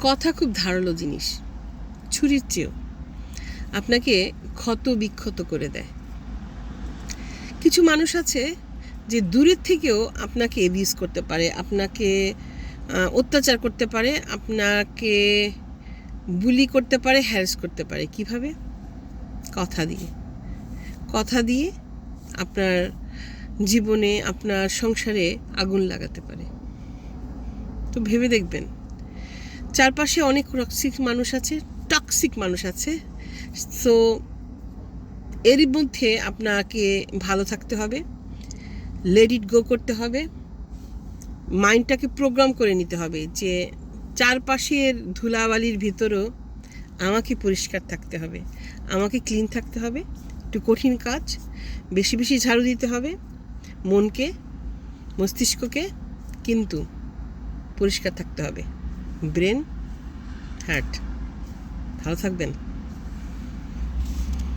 কথা খুব ধারালো জিনিস। ছুরির চেয়েও। আপনাকে ক্ষত বিক্ষত করে দেয়। কিছু মানুষ আছে যে দূরের থেকেও আপনাকে এবিউজ করতে পারে, আপনাকে অত্যাচার করতে পারে, আপনাকে বুলি করতে পারে হ্যারাস করতে পারে। কীভাবে? কথা দিয়ে। কথা দিয়ে আপনার জীবনে, আপনার সংসারে আগুন লাগাতে পারে। তো ভেবে দেখবেন চারপাশে অনেক টক্সিক মানুষ আছে টক্সিক মানুষ আছে। সো এরই মধ্যে আপনাকে ভালো থাকতে হবে লেট ইট গো করতে হবে মাইন্ডটাকে প্রোগ্রাম করে নিতে হবে যে চারপাশের ধুলাবালির ভিতরও আমাকে পরিষ্কার থাকতে হবে, আমাকে ক্লিন থাকতে হবে, একটু কঠিন কাজ, বেশি বেশি ঝাড়ু দিতে হবে, মনকে, মস্তিষ্ককে কিন্তু পরিষ্কার থাকতে হবে। ব্রেন হ্যাট ভালো থাকবেন।